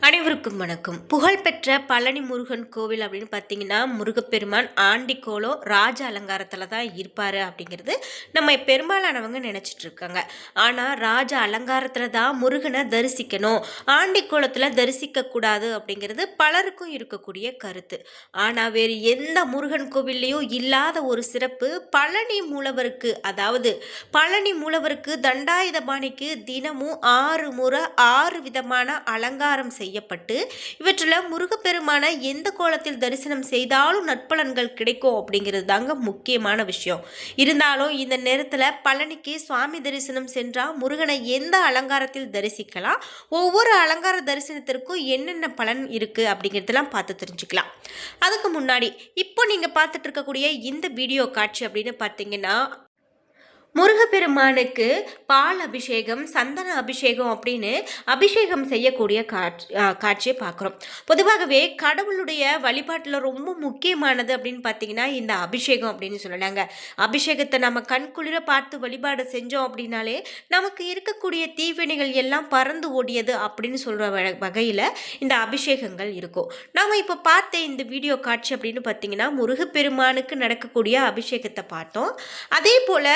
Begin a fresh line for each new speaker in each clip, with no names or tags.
அனைவருக்கும் வணக்கம். புகழ்பெற்ற பழனி முருகன் கோவில் அப்படின்னு பார்த்தீங்கன்னா முருகப்பெருமான் ஆண்டிக்கோலம் ராஜ அலங்காரத்தில் தான் இருப்பார் அப்படிங்கிறது நம்ம பெரும்பாலானவங்க நினச்சிட்டு இருக்காங்க. ஆனால் ராஜ அலங்காரத்தில் தான் முருகனை தரிசிக்கணும். ஆண்டிக்கோலத்தில் தரிசிக்கக்கூடாது அப்படிங்கிறது பலருக்கும் இருக்கக்கூடிய கருத்து. ஆனால் வேறு எந்த முருகன் கோவில்லையும் இல்லாத ஒரு சிறப்பு பழனி மூலவருக்கு அதாவது பழனி மூலவருக்கு தண்டாயுதபாணிக்கு தினமும் ஆறு முறை ஆறு விதமான அலங்காரம் செய்யப்பட்டு இவற்றில் முருகப்பெருமான எந்த கோலத்தில் தரிசனம் செய்தாலும் நற்பலன்கள் கிடைக்கும் அப்படிங்கிறது தாங்க முக்கியமான விஷயம். இருந்தாலும் இந்த நேரத்தில் பழனிக்கு சுவாமி தரிசனம் சென்றால் முருகனை எந்த அலங்காரத்தில் தரிசிக்கலாம்? ஒவ்வொரு அலங்கார தரிசனத்திற்கும் என்னென்ன பலன் இருக்குது அப்படிங்கிறதெல்லாம் பார்த்து தெரிஞ்சுக்கலாம். அதுக்கு முன்னாடி இப்போ நீங்கள் பார்த்துட்டு இருக்கக்கூடிய இந்த வீடியோ காட்சி அப்படின்னு பார்த்தீங்கன்னா முருகப்பெருமானுக்கு பால் அபிஷேகம் சந்தன அபிஷேகம் அப்படின்னு அபிஷேகம் செய்யக்கூடிய காட்சி காட்சியை பார்க்குறோம். பொதுவாகவே கடவுளுடைய வழிபாட்டில் ரொம்ப முக்கியமானது அப்படின்னு பார்த்தீங்கன்னா இந்த அபிஷேகம் அப்படின்னு சொல்லலாங்க. அபிஷேகத்தை நம்ம கண்குளிர பார்த்து வழிபாடு செஞ்சோம் அப்படின்னாலே நமக்கு இருக்கக்கூடிய தீவினைகள் எல்லாம் பறந்து ஓடியது அப்படின்னு சொல்கிற வகையில் இந்த அபிஷேகங்கள் இருக்கும். நாம் இப்போ பார்த்த இந்த வீடியோ காட்சி அப்படின்னு பார்த்தீங்கன்னா முருகப்பெருமானுக்கு நடக்கக்கூடிய அபிஷேகத்தை பார்த்தோம். அதே போல்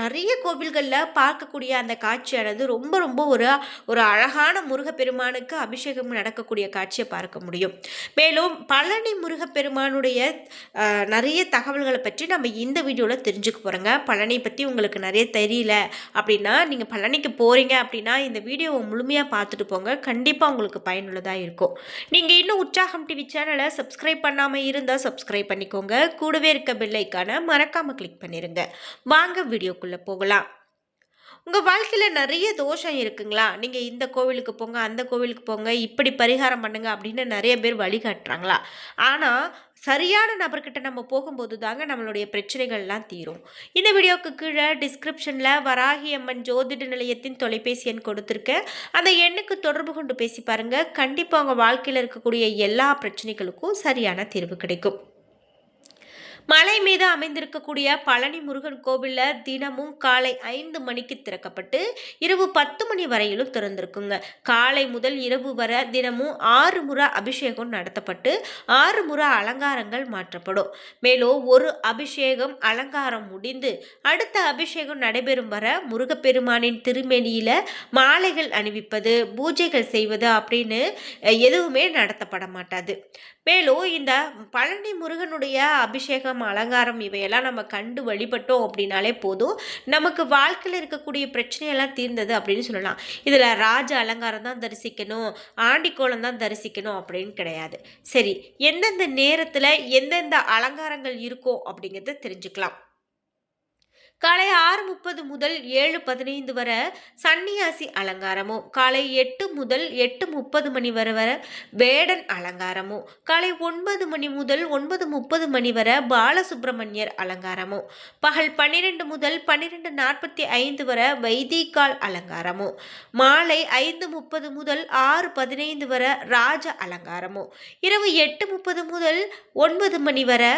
நிறைய கோவில்களில் பார்க்கக்கூடிய அந்த காட்சியானது ரொம்ப ரொம்ப ஒரு ஒரு அழகான முருகப்பெருமானுக்கு அபிஷேகம் நடக்கக்கூடிய காட்சியை பார்க்க முடியும். மேலும் பழனி முருகப்பெருமானுடைய நிறைய தகவல்களை பற்றி நம்ம இந்த வீடியோவில் தெரிஞ்சுக்க போகிறோங்க பழனி பற்றி உங்களுக்கு நிறைய தெரியல அப்படின்னா நீங்கள் பழனிக்கு போகிறீங்க அப்படின்னா இந்த வீடியோவை முழுமையாக பார்த்துட்டு போங்க. கண்டிப்பாக உங்களுக்கு பயனுள்ளதாக இருக்கும். நீங்கள் இன்னும் உற்சாகம் டிவி சேனலை சப்ஸ்கிரைப் பண்ணாமல் இருந்தால் சப்ஸ்கிரைப் பண்ணிக்கோங்க. கூடவே இருக்க பெல்லைக்கான மறக்காமல் கிளிக் பண்ணிடுங்க வாங்க வீடியோக்குள்ளே வீடியோக்குள்ளே போகலாம். உங்கள் வாழ்க்கையில் நிறைய தோஷம் இருக்குங்களா? நீங்கள் இந்த கோவிலுக்கு போங்க அந்த கோவிலுக்கு போங்க இப்படி பரிகாரம் பண்ணுங்க அப்படின்னு நிறைய பேர் வழிகாட்டுறாங்களா? ஆனால் சரியான நபர்கிட்ட நம்ம போகும்போது தாங்க நம்மளுடைய பிரச்சனைகள்லாம் தீரும். இந்த வீடியோவுக்கு கீழே டிஸ்கிரிப்ஷனில் வராகி அம்மன் ஜோதிட நிலையத்தின் தொலைபேசி எண் கொடுத்துருக்கேன். அந்த எண்ணுக்கு தொடர்பு கொண்டு பேசி பாருங்கள் கண்டிப்பாக உங்கள் வாழ்க்கையில் இருக்கக்கூடிய எல்லா பிரச்சனைகளுக்கும் சரியான தீர்வு கிடைக்கும். மலை மீது அமைந்திருக்கக்கூடிய பழனி முருகன் கோவிலில் தினமும் காலை ஐந்து மணிக்கு திறக்கப்பட்டு இரவு பத்து மணி வரையிலும் திறந்திருக்குங்க. காலை முதல் இரவு வர தினமும் ஆறு முறை அபிஷேகம் நடத்தப்பட்டு ஆறு முறை அலங்காரங்கள் மாற்றப்படும். மேலும் ஒரு அபிஷேகம் அலங்காரம் முடிந்து அடுத்த அபிஷேகம் நடைபெறும் வர முருகப்பெருமானின் திருமேனியில் மாலைகள் அணிவிப்பது பூஜைகள் செய்வது அப்படின்னு எதுவுமே நடத்தப்பட மாட்டாது. மேலும் இந்த பழனி முருகனுடைய அபிஷேகம் அலங்காரம் இவையெல்லாம் நம்ம கண்டு வழிபட்டோம் அப்படின்னாலே போதும். நமக்கு வாழ்க்கையில் இருக்கக்கூடிய பிரச்சனையெல்லாம் தீர்ந்தது அப்படின்னு சொல்லலாம். இதில் ராஜ அலங்காரம் தான் தரிசிக்கணும் ஆண்டிக்கோலம் தான் தரிசிக்கணும் அப்படின்னு கிடையாது. சரி எந்தெந்த நேரத்தில் எந்தெந்த அலங்காரங்கள் இருக்கோ அப்படிங்கிறத தெரிஞ்சுக்கலாம். காலை ஆறு முப்பது முதல் ஏழு பதினைந்து வர சன்னியாசி அலங்காரமும் காலை எட்டு முதல் எட்டு முப்பது மணி வரை வர வேடன் அலங்காரமும் காலை ஒன்பது மணி முதல் ஒன்பது முப்பது மணி வர பாலசுப்பிரமணியர் அலங்காரமும் பகல் பன்னிரெண்டு முதல் பன்னிரெண்டு நாற்பத்தி ஐந்து வர வைதிகால் அலங்காரமும் மாலை ஐந்து முப்பது முதல் ஆறு பதினைந்து வர ராஜ அலங்காரமும் இரவு எட்டு முப்பது முதல் ஒன்பது மணி வரை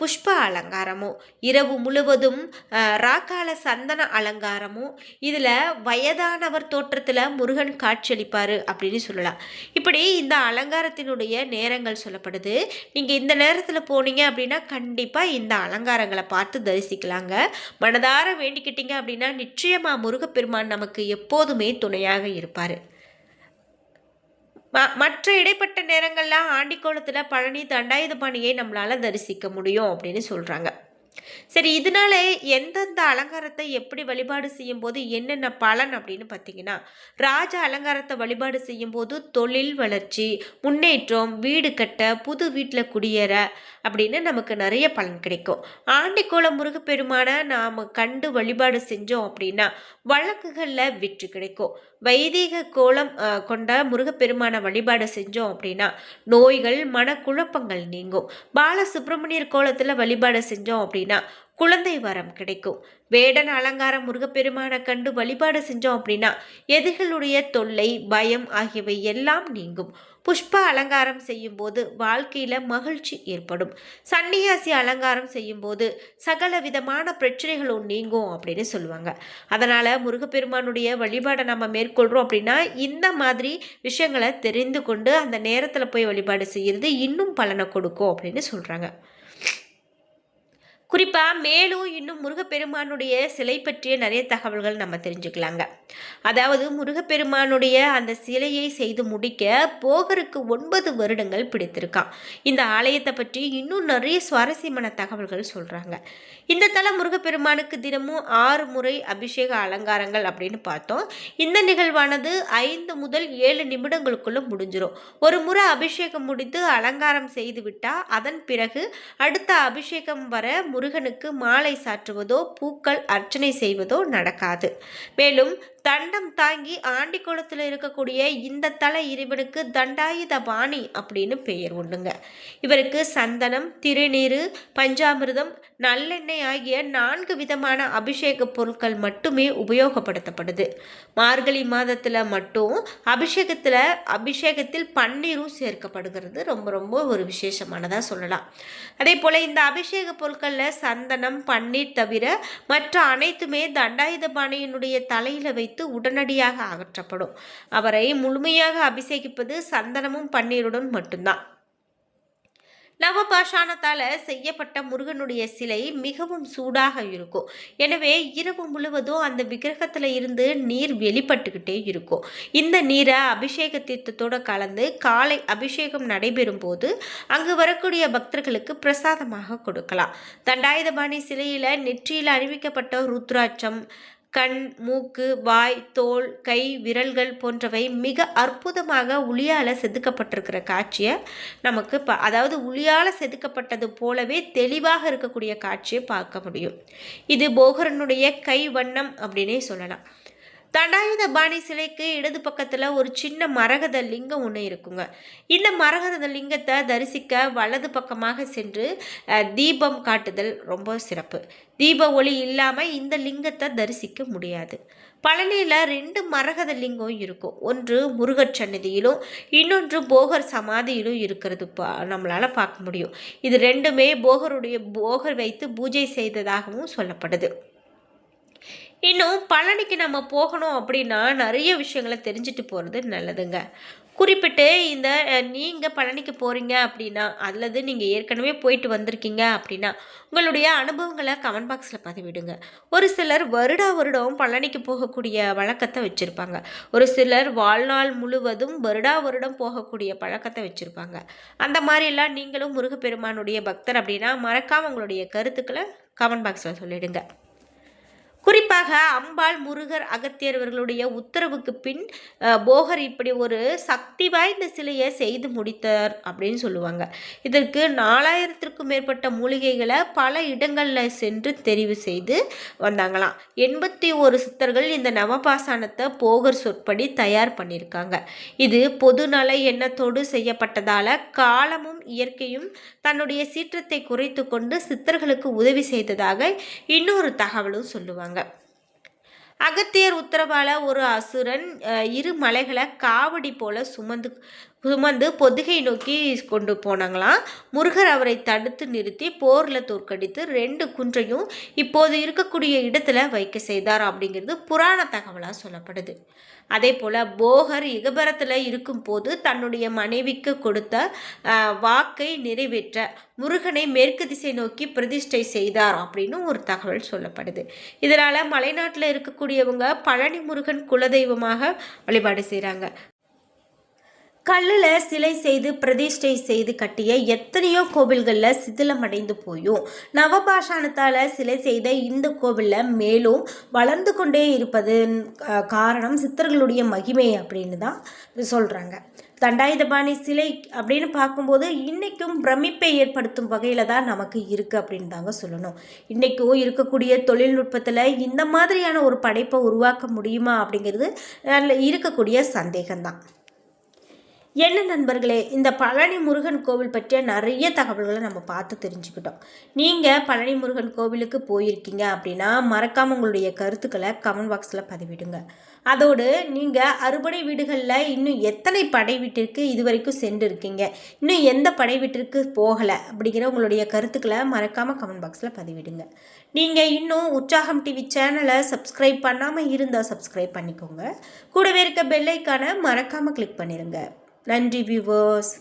புஷ்ப அலங்காரமும் இரவு முழுவதும் ராக்கால சந்தன அலங்காரமும் இதில் வயதானவர் தோற்றத்தில் முருகன் காட்சியளிப்பார் அப்படின்னு சொல்லலாம். இப்படி இந்த அலங்காரத்தினுடைய நேரங்கள் சொல்லப்படுது. நீங்கள் இந்த நேரத்தில் போனீங்க அப்படின்னா கண்டிப்பாக இந்த அலங்காரங்களை பார்த்து தரிசிக்கலாங்க. மனதார வேண்டிக்கிட்டீங்க அப்படின்னா நிச்சயமாக முருகப்பெருமான் நமக்கு எப்போதுமே துணையாக இருப்பார். மற்ற இடைப்பட்ட நேரங்களில் ஆண்டிக்கோளத்தில் பழனி தண்டாயுதபாணியை நம்மளால் தரிசிக்க முடியும் அப்படின்னு சொல்கிறாங்க சரி இதனால எந்தெந்த அலங்காரத்தை எப்படி வழிபாடு செய்யும் போது என்னென்ன பலன் அப்படின்னு பார்த்தீங்கன்னா ராஜ அலங்காரத்தை வழிபாடு செய்யும் போது தொழில் வளர்ச்சி முன்னேற்றம் வீடு கட்ட புது வீட்டில் குடியேற அப்படின்னு நமக்கு நிறைய பலன் கிடைக்கும். ஆண்டிக்கோள முருகப்பெருமானை நாம் கண்டு வழிபாடு செஞ்சோம் அப்படின்னா வழக்குகளில் வெற்றி கிடைக்கும். வைதிக கோலம் கொண்ட முருகப்பெருமான வழிபாடு செஞ்சோம் அப்படின்னா நோய்கள் மனக்குழப்பங்கள் நீங்கும். பாலசுப்ரமணியர் கோலத்தில் வழிபாடு செஞ்சோம் அப்படின்னா அப்படின்னா குழந்தை வரம் கிடைக்கும். வேடன் அலங்காரம் முருகப்பெருமானை கண்டு வழிபாடு செஞ்சோம் அப்படின்னா எதிர்களுடைய தொல்லை பயம் ஆகியவை எல்லாம் நீங்கும். புஷ்ப அலங்காரம் செய்யும்போது வாழ்க்கையில் மகிழ்ச்சி ஏற்படும். சன்னியாசி அலங்காரம் செய்யும்போது சகல விதமான பிரச்சனைகளும் நீங்கும் அப்படின்னு சொல்லுவாங்க. அதனால் முருகப்பெருமானுடைய வழிபாடை நம்ம மேற்கொள்கிறோம் அப்படின்னா இந்த மாதிரி விஷயங்களை தெரிந்து கொண்டு அந்த நேரத்தில் போய் வழிபாடு செய்கிறது இன்னும் பலனை கொடுக்கும் அப்படின்னு சொல்கிறாங்க குறிப்பாக மேலும் இன்னும் முருகப்பெருமானுடைய சிலை பற்றிய நிறைய தகவல்கள் நம்ம தெரிஞ்சுக்கலாங்க. அதாவது முருகப்பெருமானுடைய அந்த சிலையை செய்து முடிக்க போகருக்கு ஒன்பது வருடங்கள் பிடித்திருக்கான் இந்த ஆலயத்தை பற்றி இன்னும் நிறைய சுவாரஸ்யமான தகவல்கள் சொல்கிறாங்க இந்த தலம் முருகப்பெருமானுக்கு தினமும் ஆறு முறை அபிஷேக அலங்காரங்கள் அப்படின்னு பார்த்தோம். இந்த நிகழ்வானது ஐந்து முதல் ஏழு நிமிடங்களுக்குள்ள முடிஞ்சிடும் ஒரு முறை அபிஷேகம் முடித்து அலங்காரம் செய்து விட்டால் அதன் பிறகு அடுத்த அபிஷேகம் வர முருகனுக்கு மாலை சாற்றுவதோ பூக்கள் அர்ச்சனை செய்வதோ நடக்காது. மேலும் தண்டம் தாங்கி ஆண்டி குளத்தில் இருக்கக்கூடிய இந்த தலை இறைவனுக்கு தண்டாயுத பாணி அப்படின்னு பெயர் உண்டுங்க. இவருக்கு சந்தனம் திருநீரு பஞ்சாமிர்தம் நல்லெண்ணெய் ஆகிய நான்கு விதமான அபிஷேக பொருட்கள் மட்டுமே உபயோகப்படுத்தப்படுது. மார்கழி மாதத்தில் மட்டும் அபிஷேகத்தில் அபிஷேகத்தில் பன்னீரும் சேர்க்கப்படுகிறது. ரொம்ப ரொம்ப ஒரு விசேஷமானதாக சொல்லலாம். அதே போல் இந்த அபிஷேக பொருட்களில் சந்தனம் பன்னீர் தவிர மற்ற அனைத்துமே தண்டாயுத பாணியினுடைய தலையில் வைத்து வைத்து உடனடியாக அகற்றப்படும். அவரை முழுமையாக அபிஷேகிப்பது சந்தனமும் பன்னீருடன் மட்டும்தான். நவபாஷாணத்தால் செய்யப்பட்ட முருகனுடைய சிலை மிகவும் சூடாக இருக்கும். எனவே இரவு முழுவதும் அந்த விக்கிரகத்தில் இருந்து நீர் வெளிப்பட்டுக்கிட்டே இருக்கும். இந்த நீரை அபிஷேக தீர்த்தத்தோடு கலந்து காலை அபிஷேகம் நடைபெறும் போது அங்கு வரக்கூடிய பக்தர்களுக்கு பிரசாதமாக கொடுக்கலாம். தண்டாயுதபாணி சிலையில் நெற்றியில் அணிவிக்கப்பட்ட ருத்ராட்சம் கண் மூக்கு வாய் தோல் கை விரல்கள் போன்றவை மிக அற்புதமாக உளியால் செதுக்கப்பட்டிருக்கிற காட்சியை நமக்கு ப அதாவது உளியால் செதுக்கப்பட்டது போலவே தெளிவாக இருக்கக்கூடிய காட்சியை பார்க்க முடியும். இது போகரனுடைய கை வண்ணம் அப்படின்னே சொல்லலாம். தண்டாயுத பாணி சிலைக்கு இடது பக்கத்தில் ஒரு சின்ன மரகத லிங்கம் ஒன்று இருக்குங்க. இந்த மரகத லிங்கத்தை தரிசிக்க வலது பக்கமாக சென்று தீபம் காட்டுதல் ரொம்ப சிறப்பு. தீப ஒளி இல்லாமல் இந்த லிங்கத்தை தரிசிக்க முடியாது. பழனியில் ரெண்டு மரகத லிங்கம் இருக்கும். ஒன்று முருகர் சன்னதியிலும் இன்னொன்று போகர் சமாதியிலும் இருக்கிறது பா நம்மளால் பார்க்க முடியும். இது ரெண்டுமே போகருடைய போகர் வைத்து பூஜை செய்ததாகவும் சொல்லப்படுது. இன்னும் பழனிக்கு நம்ம போகணும் அப்படின்னா நிறைய விஷயங்களை தெரிஞ்சுட்டு போகிறது நல்லதுங்க. குறிப்பிட்டு இந்த நீங்கள் பழனிக்கு போகிறீங்க அப்படின்னா அல்லது நீங்கள் ஏற்கனவே போயிட்டு வந்திருக்கீங்க அப்படின்னா உங்களுடைய அனுபவங்களை கமெண்ட் பாக்ஸில் பதிவிடுங்க. ஒரு சிலர் வருடா வருடம் பழனிக்கு போகக்கூடிய வழக்கத்தை வச்சுருப்பாங்க. ஒரு சிலர் வாழ்நாள் முழுவதும் வருடா வருடம் போகக்கூடிய பழக்கத்தை வச்சுருப்பாங்க. அந்த மாதிரிலாம் நீங்களும் முருகப்பெருமானுடைய பக்தர் அப்படின்னா மறக்காமல் உங்களுடைய கருத்துக்களை கமெண்ட் பாக்ஸில் சொல்லிவிடுங்க குறிப்பாக அம்பாள் முருகர் அகத்தியர்வர்களுடைய உத்தரவுக்கு பின் போகர் இப்படி ஒரு சக்தி வாய்ந்த சிலையை செய்து முடித்தார் அப்படின்னு சொல்லுவாங்க. இதற்கு நாலாயிரத்திற்கும் மேற்பட்ட மூலிகைகளை பல இடங்களில் சென்று தெரிவு செய்து வந்தாங்களாம். எண்பத்தி ஒரு சித்தர்கள் இந்த நவபாசானத்தை போகர் சொற்படி தயார் பண்ணியிருக்காங்க. இது பொதுநல எண்ணத்தோடு செய்யப்பட்டதால் காலமும் இயற்கையும் தன்னுடைய சீற்றத்தை குறைத்து கொண்டு சித்தர்களுக்கு உதவி செய்ததாக இன்னொரு தகவலும் சொல்லுவாங்க. அகத்தியர் உத்தரவால ஒரு அசுரன் இரு மலைகளை காவடி போல சுமந்து சுமந்து பொதிகை நோக்கி கொண்டு போனாங்களாம். முருகர் அவரை தடுத்து நிறுத்தி போரில் தோற்கடித்து ரெண்டு குன்றையும் இப்போது இருக்கக்கூடிய இடத்துல வைக்க செய்தார் அப்படிங்கிறது புராண தகவலாக சொல்லப்படுது. அதே போல் போகர் இகபரத்தில் இருக்கும்போது தன்னுடைய மனைவிக்கு கொடுத்த வாக்கை நிறைவேற்ற முருகனை மேற்கு திசை நோக்கி பிரதிஷ்டை செய்தார் அப்படின்னு ஒரு தகவல் சொல்லப்படுது. இதனால் மலைநாட்டில் இருக்கக்கூடியவங்க பழனி முருகன் குலதெய்வமாக வழிபாடு செய்கிறாங்க கல்லில் சிலை செய்து பிரதிஷ்டை செய்து கட்டிய எத்தனையோ கோவில்களில் சிதிலம் அடைந்து போயும். நவபாஷாணத்தால் சிலை செய்த இந்த கோவிலில் மேலும் வளர்ந்து கொண்டே இருப்பது காரணம் சித்தர்களுடைய மகிமை அப்படின்னு தான் சொல்கிறாங்க தண்டாயுதபாணி சிலை அப்படின்னு பார்க்கும்போது இன்றைக்கும் பிரமிப்பை ஏற்படுத்தும் வகையில் தான் நமக்கு இருக்குது அப்படின்னு தாங்க சொல்லணும். இன்றைக்கும் இருக்கக்கூடிய தொழில்நுட்பத்தில் இந்த மாதிரியான ஒரு படைப்பை உருவாக்க முடியுமா அப்படிங்கிறது இருக்கக்கூடிய சந்தேகம்தான். என்ன நண்பர்களே இந்த பழனி முருகன் கோவில் பற்றிய நிறைய தகவல்களை நம்ம பார்த்து தெரிஞ்சுக்கிட்டோம். நீங்கள் பழனி முருகன் கோவிலுக்கு போயிருக்கீங்க அப்படின்னா மறக்காமல் உங்களுடைய கருத்துக்களை கமெண்ட் பாக்ஸில் பதிவிடுங்க. அதோடு நீங்கள் அறுபடை வீடுகளில் இன்னும் எத்தனை படை வீட்டிற்கு இது வரைக்கும் சென்று இருக்கீங்க இன்னும் எந்த படை வீட்டிற்கு போகலை அப்படிங்கிற உங்களுடைய கருத்துக்களை மறக்காமல் கமெண்ட் பாக்ஸில் பதிவிடுங்க. நீங்கள் இன்னும் உற்சாகம் டிவி சேனலை சப்ஸ்கிரைப் பண்ணாமல் இருந்தால் சப்ஸ்கிரைப் பண்ணிக்கோங்க. கூடவே இருக்க பெல்லைக்கான மறக்காமல் கிளிக் பண்ணிடுங்க நன்றி வியூவர்ஸ்